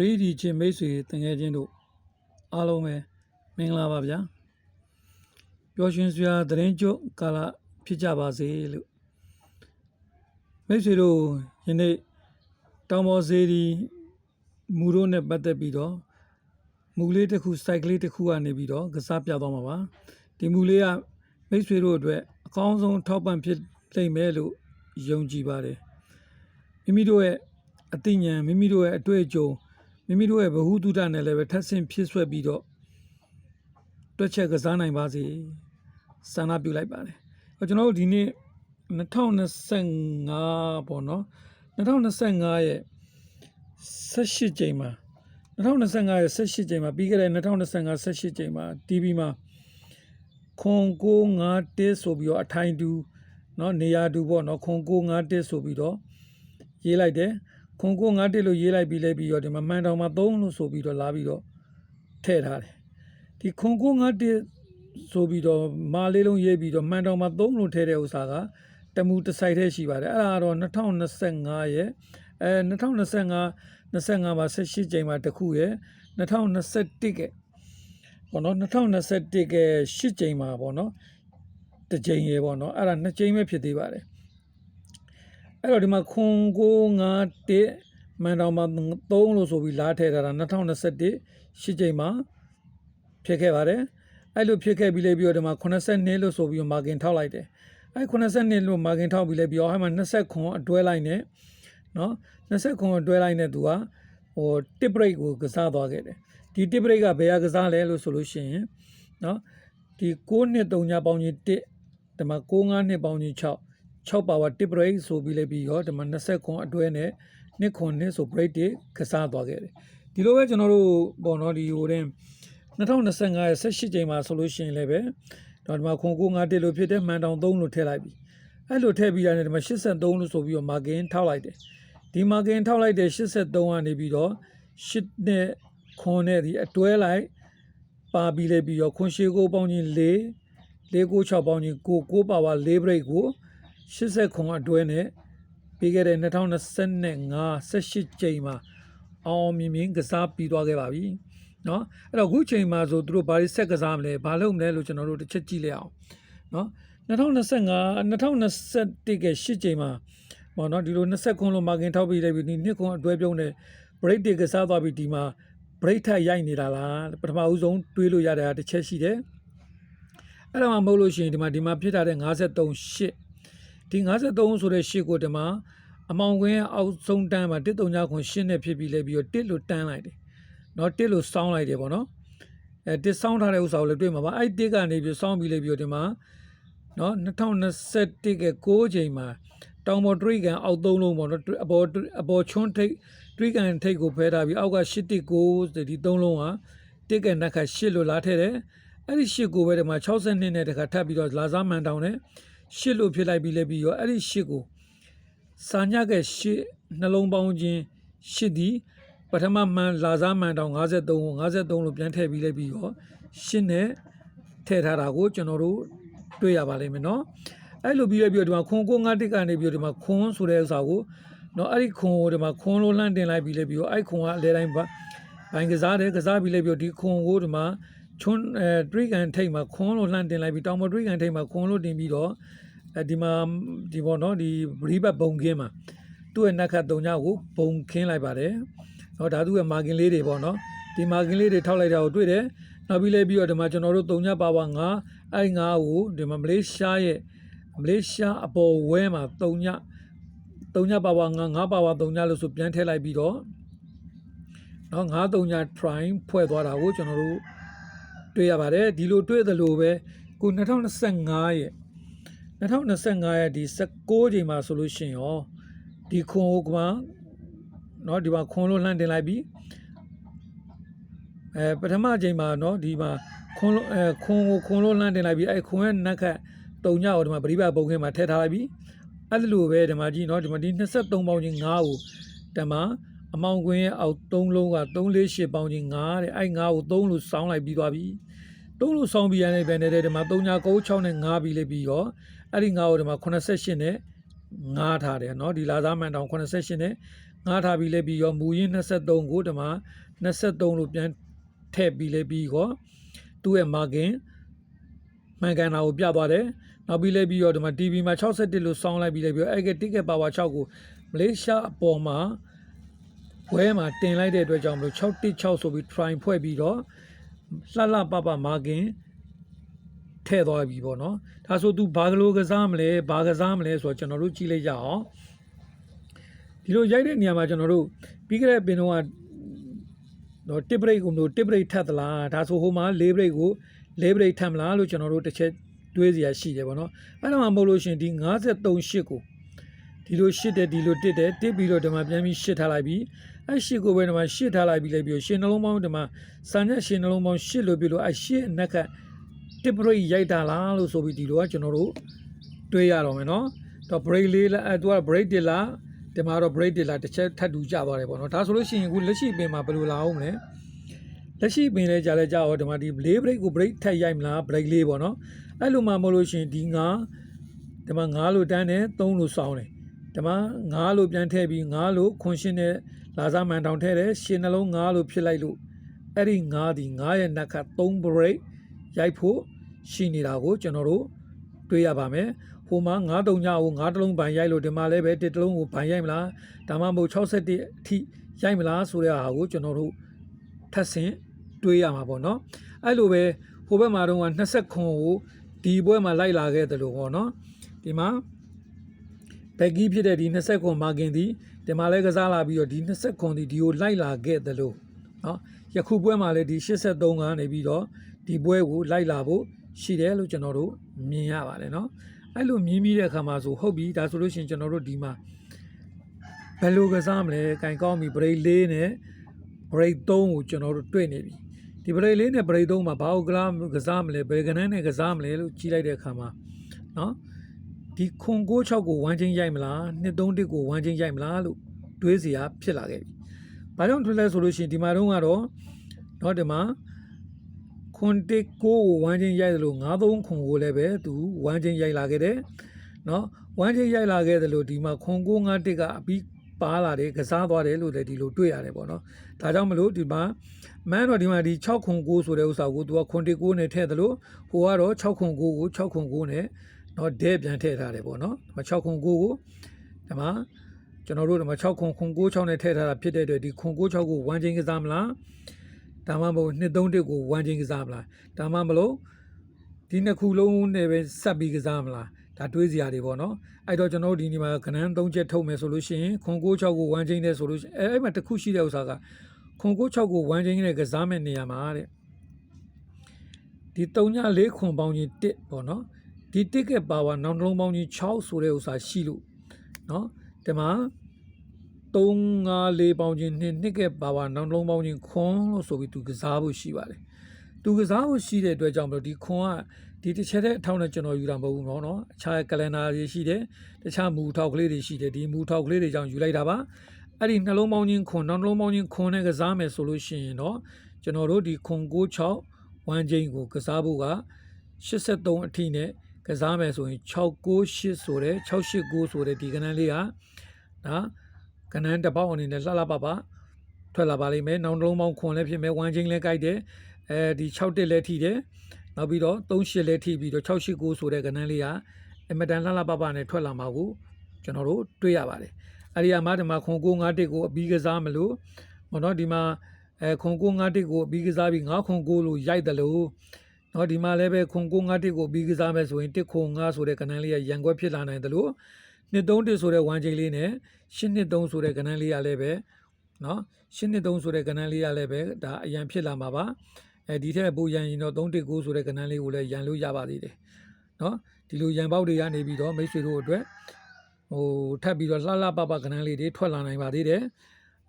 3D ချင်းမိတ်ဆွေတငယ်ချင်းတို့အားလုံးပဲမင်္ဂလာပါဗျာပျော်ရွှင်စရာသတင်းကြုတ်ကာလဖြစ်ကြပါစေလို့မိတ်ဆွေတို့ယနေ့တောင်ပေါ်စေဒီမူတို့နဲ့ပတ်သက်ပြီးတော့မူလေးတစ်ခုစိုက်ကလေးတစ်ခုကနေပြီးတော့ကစားပြသွားမှာပါဒီမူလေးကမိတ်ဆွေတို့အတွက်အကောင်းဆုံးထောက်ပံ့ဖြစ်လိမ့်မယ်လို့ယုံကြည်ပါတယ်မိမိတို့ရဲ့အသိဉာဏ်မိမိတို့ရဲ့အတွေ့အကြုံ မိမိတို့ရဲ့ဗဟုသုတနဲ့လည်းပဲထပ်ဆင့်ဖြစ်ဆွဲပြီးတော့တွက်ချက်ကစားနိုင်ပါစေဆန္ဒပြုလိုက်ပါတယ်။ကျွန်တော်တို့ဒီနေ့2025ပေါ့နော်2025ရဲ့18ကြိမ်မှာ2025ရဲ့18ကြိမ်မှာပြီးခဲ့တဲ့2025 18ကြိမ်မှာ TV မှာခွန်ကို9တစ်ဆိုပြီးတော့အထိုင်တူเนาะနေရာတူပေါ့เนาะခွန်ကို9တစ်ဆိုပြီးတော့ရေးလိုက်တယ် ခွန်ကို9တစ်လို့ရေးလိုက်ပြီးလဲပြီးတော့ဒီမှာမှန်တောင်မှာ3လို့ဆိုပြီးတော့လာပြီးတော့ထည့်ထားတယ်ဒီခွန်ကို9တစ်ဆိုပြီးတော့မာလေးလုံးရေးပြီးတော့မှန်တောင်မှာ3လို့ထည့်တဲ့ဥစ္စာကတမူတစ်ဆိုင်တည်းရှိပါတယ်အဲ့ဒါကတော့2025ရဲ့အဲ2025 25မှာ18ကြိမ်မှာတစ်ခုရဲ့2021ကပေါ့နော်2021က8ကြိမ်မှာပေါ့နော်တစ်ကြိမ်ရေပေါ့နော်အဲ့ဒါနှစ်ကြိမ်ပဲဖြစ်သေးပါတယ် အဲ့တော့ဒီမှာခွန်ကို91မန်တော်မှာ3လို့ဆိုပြီးလာထည့်ထားတာ2021 8ကြိမ်မှာဖြစ်ခဲ့ပါတယ်အဲ့လိုဖြစ်ခဲ့ပြီးလေပြီးတော့ဒီမှာ82လို့ဆိုပြီးမာကင်ထောက်လိုက်တယ်အဲ့82လို့မာကင်ထောက်ပြီးလေပြီးတော့ဟိုမှာ20ခွန်အတွဲလိုက်နဲ့နော်20ခွန်အတွဲလိုက်နဲ့သူကဟိုတစ်ဘရိတ်ကိုကစားသွားခဲ့တယ်ဒီတစ်ဘရိတ်ကဘယ်ဟာကစားလဲလို့ဆိုလို့ရှိရင်နော်ဒီ6နှစ်3ညပေါင်းကြီး1ဒီမှာ6 5နှစ်ပေါင်းကြီး6 6ပါဝါတစ်ဘရိတ်ဆိုပြီးလိုက်ပြီးတော့ဒီမှာ20ခွန်အတွဲနဲ့နှစ်ခွန်နှစ်ဆို break တွေကစားသွားခဲ့တယ်ဒီလိုပဲကျွန်တော်တို့ပေါ့နော်ဒီဟိုတဲ့2025ရဲ့18ချိန်မှာဆိုလို့ရှိရင်လည်းပဲတော့ဒီမှာခွန်ကို9တက်လို့ဖြစ်တဲ့မှန်တောင်3လို့ထည့်လိုက်ပြီအဲ့လိုထည့်ပြီးတာနဲ့ဒီမှာ83လို့ဆိုပြီးတော့ margin ထောက်လိုက်တယ်ဒီ margin ထောက်လိုက်တဲ့83ကနေပြီးတော့8နဲ့ခွန်နဲ့ဒီအတွဲလိုက်ပါပြီးလေပြီးတော့ခွန်ရှိကိုပေါင်းချင်း4 4 6 6ပေါင်းချင်း9 9ပါဝါ4 break ကို 80ခွန်အတွဲနဲ့ပြီးခဲ့တဲ့2025 18ချိန်မှာအောင်မြင်မြင်ကစားပြီးသွားခဲ့ပါပြီเนาะအဲ့တော့အခုချိန်မှာဆိုသူတို့ဘာတွေဆက်ကစားမလဲဘာလုပ်မလဲလို့ကျွန်တော်တို့တစ်ချက်ကြည့်လိုက်အောင်เนาะ2025 2021က8ချိန်မှာပေါ့เนาะဒီလို20ခွန်းလို့မာကင်ထောက်ပြီးလိုက်ပြီးဒီနှစ်ခွန်းအတွဲပြုံးတဲ့ break တွေကစားသွားပြီးဒီမှာ break ထက်ရိုက်နေတာလားပထမဦးဆုံးတွေးလို့ရတဲ့တစ်ချက်ရှိတယ်အဲ့ဒါမှမဟုတ်လို့ရှိရင်ဒီမှာဒီမှာဖြစ်တာတဲ့53 8 ဒီ53ဆိုတဲ့ရှစ်ကိုဒီမှာအမောင်ကွင်းအောက်ဆုံးတန်းမှာတစ်တုံညခွန်ရှင်းနဲ့ဖြစ်ပြီးလဲပြီးတော့တစ်လို့တန်းလိုက်တယ်เนาะတစ်လို့စောင်းလိုက်တယ်ပေါ့နော်အဲတစ်စောင်းထားတဲ့ဥစ္စာကိုလည်းတွေ့မှာပါအဲ့တစ်ကနေပြီးစောင်းပြီးလဲပြီးတော့ဒီမှာเนาะ2021က6ချိန်မှာတောင်ပေါ်တွေးကန်အောက်သုံးလုံးပေါ့နော်အပေါ်အပေါ်ချွန်းထိတ်တွေးကန်ထိတ်ကိုဖဲထားပြီးအောက်က8တစ်9ဒီသုံးလုံးဟာတစ်ကန်တစ်ခါ8လို့လာထဲတယ်အဲ့ဒီ8ကိုပဲဒီမှာ62နဲ့တခါထပ်ပြီးတော့လာစားမှန်တောင် နဲ့8လို့ဖြစ်လိုက်ပြီးလဲပြီးရောအဲ့ဒီ8ကိုစာညကရှစ်နှလုံးပေါင်းခြင်းရှစ်ဒီပထမမှန်လာစားမှန်တောင်53ကို53လို့ပြန်ထည့်ပြီးလိုက်ပြီးတော့ရှစ်နဲ့ထည့်ထားတာကိုကျွန်တော်တို့တွေ့ရပါလိမ့်မယ်နော်အဲ့လိုပြီးရပြီးတော့ဒီမှာခွန်ကိုငါတစ်ကနေပြီးတော့ဒီမှာခွန်ဆိုတဲ့ဥစ္စာကိုနော်အဲ့ဒီခွန်ကိုဒီမှာခွန်လို့လှမ်းတင်လိုက်ပြီးလိုက်ပြီးတော့အဲ့ခွန်ကအလဲတိုင်းဘိုင်ကစားတယ်ကစားပြီးလိုက်ပြီးတော့ဒီခွန်ကိုဒီမှာ ချွန်းအဲဒရိကန်ထိတ်မှာခွန်လို့လှမ်းတင်လိုက်ပြီးတောင်မဒရိကန်ထိတ်မှာခွန်လို့တင်ပြီးတော့အဲဒီမှာဒီပေါ့နော်ဒီဘရီဘတ်ဘုံခင်းမှာသူ့ရဲ့နက်ခတ်တုံညကိုဘုံခင်းလိုက်ပါတယ်เนาะဒါသူ့ရဲ့မာကင်လေးတွေပေါ့နော်ဒီမာကင်လေးတွေထောက်လိုက်တာကိုတွေ့တယ်နောက်ပြီးလဲပြီးတော့ဒီမှာကျွန်တော်တို့တုံညပါပါငါအဲ့ငါကိုဒီမှာမလေးရှားရဲ့မလေးရှားအပေါ်ဝဲမှာတုံညတုံညပါပါငါငါပါပါတုံညလို့ဆိုပြန်ထည့်လိုက်ပြီးတော့เนาะငါတုံည try ဖွဲ့သွားတာကိုကျွန်တော်တို့ တွေ့ရပါတယ်ဒီလိုတွေ့သလိုပဲကို2025ရဲ့2025ရဲ့ဒီ16ချိန်မှာဆိုလို့ရှိရင်ရောဒီခွန်ဟိုကမှเนาะဒီမှာခွန်လို့လှမ်းတင်လိုက်ပြီအဲပထမချိန်မှာเนาะဒီမှာခွန်လို့အဲခွန်ကိုခွန်လို့လှမ်းတင်လိုက်ပြီအဲခွန်ရဲ့နက်ခတ်တုံညကိုဒီမှာပရိပါပုံခင်းမှာထည့်ထားလိုက်ပြီအဲ့လိုပဲဒီမှာကြည့်เนาะဒီမှာဒီ23ပေါင်းချင်း9ကိုတမ အမောင်ကွင်းရဲ့အောက်3လုံးက348ပေါင်းချင်း9တဲ့အဲ့9ကို3လို့စောင်းလိုက်ပြီးသွားပြီ3လို့စောင်းပြီးရတဲ့ဘယ်နဲ့တဲ့ဒီမှာ3ညာ96နဲ့9ပြီးလေးပြီးရောအဲ့ဒီ9ကိုဒီမှာ88နဲ့9ထားတယ်เนาะဒီလာသားမှန်တောင်88နဲ့ ငားထားပြီးလဲပြီးရောမူရင်း23ကိုဒီမှာ23လို့ပြန်ထည့်ပြီးလဲပြီးရောသူ့ရဲ့ margin မှန်ကန်တာကိုပြသွားတယ်နောက်ပြီးလဲပြီးတော့ဒီမှာ TV မှာ61လို့စောင်းလိုက်ပြီးလဲပြီးတော့အဲ့က ticket power 6ကိုမလေးရှားအပေါ်မှာ ဘွဲမှာတင်လိုက်တဲ့အတွက်ကြောင့်မလို့616ဆိုပြီး try ဖွဲ့ပြီးတော့လှလှပပ margin ထည့်သွားပြီပေါ့နော်ဒါဆို तू ဘာကလေးကစားမလဲဘာကစားမလဲဆိုတော့ကျွန်တော်တို့ကြည့်လိုက်ကြအောင်ဒီလိုရိုက်တဲ့နေရာမှာကျွန်တော်တို့ပြီးခဲ့တဲ့ပင်တော့တော့တစ်ဘရိတ်ကိုမျိုးတစ်ဘရိတ်ထပ်သလားဒါဆိုဟိုမှာလေးဘရိတ်ကိုလေးဘရိတ်ထပ်မလားလို့ကျွန်တော်တို့တစ်ချက်တွေးစရာရှိတယ်ပေါ့နော်အဲ့ဒါမှမဟုတ်လို့ရှင်ဒီ53ရှစ်ကိုဒီလိုရှစ်တယ်ဒီလိုတစ်တယ်တစ်ပြီးတော့ဒီမှာပြန်ပြီးရှစ်ထားလိုက်ပြီး အဲ့ရှစ်ကိုပဲဒီမှာရှစ်ထားလိုက်ပြီးလိုက်ပြီးရှင်နှလုံးပေါင်းဒီမှာစာညက်ရှင်နှလုံးပေါင်းရှစ်လို့ပြီးလို့အဲ့ရှစ်အနက်ကတစ်ဘရိတ်ရိုက်တာလားလို့ဆိုပြီးဒီလိုကကျွန်တော်တို့တွေးရတော့မယ်နော်တော့ break လေးလားအဲ့သူက break တစ်လားဒီမှာတော့ break တစ်လားတစ်ချက်ထပ်တူကြသွားတယ်ပေါ့နော်ဒါဆိုလို့ရှိရင်အခုလက်ရှိပင်မှာဘယ်လိုလာအောင်မလဲလက်ရှိပင်လဲကြာလဲကြာတော့ဒီမှာဒီလေး break ကို break ထပ်ရိုက်မလား break လေးပေါ့နော်အဲ့လိုမှမဟုတ်လို့ရှိရင်ဒီငါဒီမှာ9လို့တန်းတယ်3လို့စောင်းတယ် ဒီမှာ9လို့ပြန်ထည့်ပြီး9လို့ခွန်ရှင်းတဲ့လာစားမှန်တောင်ထည့်တယ်ရှင်နှလုံး9လို့ဖြစ်လိုက်လို့အဲ့ဒီ9ဒီ9ရဲ့နက်က3 break ရိုက်ဖို့ရှိနေတာကိုကျွန်တော်တို့တွေ့ရပါမယ်ဟိုမှာ9တုံညကို9တလုံးဗန်ရိုက်လို့ဒီမှာလည်းပဲတစ်တလုံးကိုဗန်ရိုက်မလားဒါမှမဟုတ်61အထိရိုက်မလားဆိုတဲ့ဟာကိုကျွန်တော်တို့ထပ်ဆင့်တွေးရမှာပေါ့နော်အဲ့လိုပဲဟိုဘက်မှာတော့20ခွန်ကိုဒီဘွဲမှာလိုက်လာခဲ့တယ်လို့ပေါ့နော်ဒီမှာ ဘက်ကီးဖြစ်တဲ့ဒီ29မာကင်သည်ဒီမှာလဲကစားလာပြီးတော့ဒီ29ဒီဒီကိုလိုက်လာခဲ့သလိုနော်ယခုပွဲမှာလဲဒီ83ကနေပြီးတော့ဒီပွဲကိုလိုက်လာဖို့ရှိတယ်လို့ကျွန်တော်တို့မြင်ရပါတယ်နော်အဲ့လိုမြင်ပြီးတဲ့အခါမှာဆိုဟုတ်ပြီဒါဆိုလို့ရှိရင်ကျွန်တော်တို့ဒီမှာဘယ်လိုကစားမလဲကင်ကောင်းပြီ break 4နဲ့ break 3ကိုကျွန်တော်တို့တွေ့နေပြီဒီ break 4နဲ့ break 3မှာဘာကိုကစားကစားမလဲဘယ်ကနန်းနဲ့ကစားမလဲလို့ကြီးလိုက်တဲ့အခါမှာနော် ဒီခွန်96ကိုဝမ်းချင်းရိုက်မလား231ကိုဝမ်းချင်းရိုက်မလားလို့တွေးစရာဖြစ်လာခဲ့ပြီ။ဘာကြောင့်ထွက်လဲဆိုလို့ရှိရင်ဒီမှာတော့ကတော့တော့ဒီမှာခွန်တစ်ကိုဝမ်းချင်းရိုက်တယ်လို့93ခွန်ကိုလည်းပဲသူဝမ်းချင်းရိုက်လာခဲ့တယ်။နော်ဝမ်းချင်းရိုက်လာခဲ့တယ်လို့ဒီမှာခွန်951ကအပြီးပါလာတယ်ကစားသွားတယ်လို့လည်းဒီလိုတွေ့ရတယ်ပေါ့နော်။ဒါကြောင့်မလို့ဒီမှာမန်းတော့ဒီမှာဒီ6ခွန်9ဆိုတဲ့ဥစ္စာကိုသူကခွန်19နဲ့ထည့်တယ်လို့ဟိုကတော့6ခွန်9ကို6ခွန်9နဲ့ နော်ဒဲပြန်ထည့်ထားတယ်ပေါ့နော်နံပါတ်6ခွန်9ကိုဒါမှကျွန်တော်တို့နံပါတ်6ခွန်ခွန်9 6နဲ့ထည့်ထားတာဖြစ်တဲ့အတွက်ဒီခွန်9 6ကို1ချင်းကစားမလားဒါမှမဟုတ်2 3 1ကို1ချင်းကစားမလားဒါမှမဟုတ်ဒီနှစ်ခုလုံးနဲ့ပဲဆက်ပြီးကစားမလားဒါတွေးစရာတွေပေါ့နော်အဲ့တော့ကျွန်တော်တို့ဒီနေ့မှာကဏန်း3ချက်ထုတ်မယ်ဆိုလို့ရှိရင်ခွန်9 6ကို1ချင်းနဲ့ဆိုလို့ရှိရင်အဲ့အဲ့မှာတစ်ခုရှိတဲ့ဥစ္စာကခွန်9 6ကို1ချင်းနဲ့ကစားမဲ့နေရာမှာတဲ့ဒီ3ည4ခွန်ပေါင်းကြီး1ပေါ့နော် ဒီတစ်ကပါဝါနောက်နှလုံးပေါင်းချင်း6ဆိုတဲ့ဥစ္စာရှိလို့နော်ဒီမှာ3 5 4ပေါင်းချင်း2နှစ်ကပါဝါနောက်နှလုံးပေါင်းချင်းခွန်လို့ဆိုပြီးသူကစားဖို့ရှိပါတယ်သူကစားဖို့ရှိတဲ့အတွက်ကြောင့်မလို့ဒီခွန်ကဒီတစ်ချက်တဲ့အထောက်နဲ့ကျွန်တော်ယူတာမဟုတ်ဘူးเนาะเนาะအခြားကလန်ဒါတွေရှိတယ်တခြားမူထောက်ကလေးတွေရှိတယ်ဒီမူထောက်ကလေးတွေကြောင့်ယူလိုက်တာပါအဲ့ဒီနှလုံးပေါင်းချင်းခွန်နောက်နှလုံးပေါင်းချင်းခွန်နဲ့ကစားမယ်ဆိုလို့ရှိရင်เนาะကျွန်တော်တို့ဒီခွန်96ဝမ်းချင်းကိုကစားဖို့က83အထိနဲ့ ကစားမယ်ဆိုရင်698ဆိုတဲ့689ဆိုတဲ့ဒီကဏ္ဍလေးကနော်ကဏ္ဍတစ်ပေါက်အနေနဲ့လှလှပပထွက်လာပါလိမ့်မယ်နောက်နှလုံးပေါင်းခွန်လည်းဖြစ်မယ်ဝမ်းချင်းလည်းကြိုက်တယ်အဲဒီ6တက်လည်းထိတယ်နောက်ပြီးတော့38လည်းထိပြီးတော့689ဆိုတဲ့ကဏ္ဍလေးကအင်မတန်လှလှပပနဲ့ထွက်လာမှာကိုကျွန်တော်တို့တွေ့ရပါတယ်အဲ့ဒီအမဒီမှာခွန်ကို9တက်ကိုအပြီးကစားမလို့ဟောတော့ဒီမှာအဲခွန်ကို9တက်ကိုအပြီးကစားပြီး9ခွန်9လို့ရိုက်တယ်လို့ နော်ဒီမှာလည်းပဲခွန်ကို9တက်ကိုအပြီးကစားမယ်ဆိုရင်1ခွန်9ဆိုတဲ့ကဏ္ဍလေးကရန်ကွက်ဖြစ်လာနိုင်တယ်လို့နှစ်3တက်ဆိုတဲ့ဝမ်းချိန်လေးနဲ့ရှစ်နှစ်3ဆိုတဲ့ကဏ္ဍလေးကလည်းပဲနော်ရှစ်နှစ်3ဆိုတဲ့ကဏ္ဍလေးကလည်းပဲဒါအရန်ဖြစ်လာမှာပါအဲဒီထက်ပိုရန်ရင်တော့3တက်9ဆိုတဲ့ကဏ္ဍလေးကိုလည်းရန်လို့ရပါသေးတယ်နော်ဒီလိုရန်ပေါက်တွေကနေပြီးတော့မိတ်ဆွေတို့အတွက်ဟိုထပ်ပြီးတော့လှလှပပကဏ္ဍလေးတွေထွက်လာနိုင်ပါသေးတယ်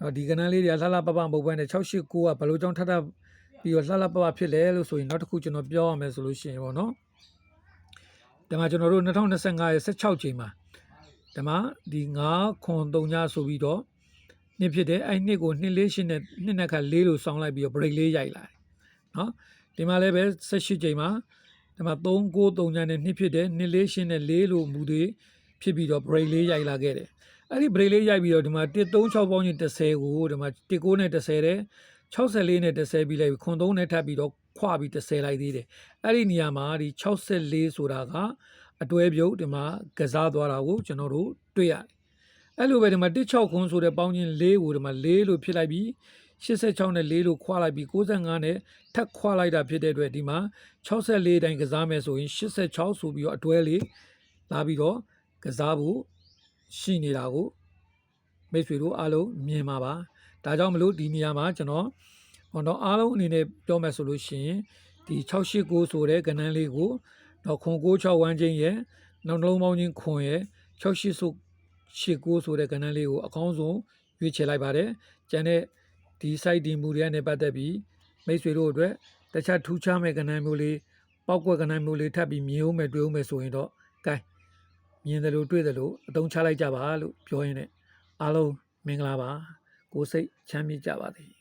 တော့ဒီကဏ္ဍလေးတွေကလှလှပပမဟုတ်ဘဲနဲ့689ကဘယ်လိုကြောင့်ထပ်ထပ် ပြီးတော့လှလှပပဖြစ်လဲလို့ဆိုရင်နောက်တစ်ခုကျွန်တော်ပြောရမယ်ဆိုလို့ရှိရင်ပေါ့နော်ဒီမှာကျွန်တော်တို့2025ရဲ့16ချိန်မှာဒီမှာဒီ9ခွန်3ညဆိုပြီးတော့နှစ်ဖြစ်တယ်အဲ့နှစ်ကိုနှစ်လေးရှင်းနဲ့နှစ်နဲ့ခါလေးလို့ဆောင်းလိုက်ပြီးတော့ break လေးရိုက်လာတယ်နော်ဒီမှာလည်းပဲ18ချိန်မှာဒီမှာ3 9 3ညနဲ့နှစ်ဖြစ်တယ်နှစ်လေးရှင်းနဲ့လေးလို့မူသေးဖြစ်ပြီးတော့ break လေးရိုက်လာခဲ့တယ်အဲ့ဒီ break လေးရိုက်ပြီးတော့ဒီမှာ136ပေါင်းချင်း30ကိုဒီမှာ19နဲ့30တဲ့ 64နဲ့30ပြီးလိုက်ပြီခွန်3နဲ့ထပ်ပြီးတော့ခွပြီး30လိုက်သေးတယ်အဲ့ဒီနေရာမှာဒီ64ဆိုတာကအတွဲပြုတ်ဒီမှာကစားသွားတာကိုကျွန်တော်တို့တွေ့ရတယ်အဲ့လိုပဲဒီမှာ16ခွန်ဆိုတဲ့ပေါင်းချင်း4ကိုဒီမှာ4လို့ဖြစ်လိုက်ပြီး86နဲ့4လို့ခွာလိုက်ပြီး65နဲ့ထပ်ခွာလိုက်တာဖြစ်တဲ့အတွက်ဒီမှာ64တိုင်းကစားမယ်ဆိုရင်86ဆိုပြီးတော့အတွဲလေးလာပြီးတော့ကစားဖို့ရှိနေတာကိုမိတ်ဆွေတို့အားလုံးမြင်ပါပါ ဒါကြောင့်မလို့ဒီနေရာမှာကျွန်တော်ဟောတော့အားလုံးအနေနဲ့ပြောမယ်ဆိုလို့ရှိရင်ဒီ689ဆိုတဲ့ကဏ္ဍလေးကိုတော့ခွန်96ဝန်းချင်းရဲ့နောက်နှလုံးပေါင်းချင်းခွန်ရဲ့68ဆို89ဆိုတဲ့ကဏ္ဍလေးကိုအကောင်းဆုံးရွေးချယ်လိုက်ပါတယ်ကျန်တဲ့ဒီ site ဒီမူတွေနဲ့ပတ်သက်ပြီးမိတ်ဆွေတို့အတွက်တခြားထူးခြားမဲ့ကဏ္ဍမျိုးလေးပောက်ကွက်ကဏ္ဍမျိုးလေးထပ်ပြီးမြင်အောင်မယ်တွေ့အောင်မယ်ဆိုရင်တော့ gain မြင်တယ်လို့တွေ့တယ်လို့အသုံးချလိုက်ကြပါလို့ပြောရင်းနဲ့အားလုံးမင်္ဂလာပါ ကိုယ်စိတ်ချမ်းမြေ့ကြပါသည်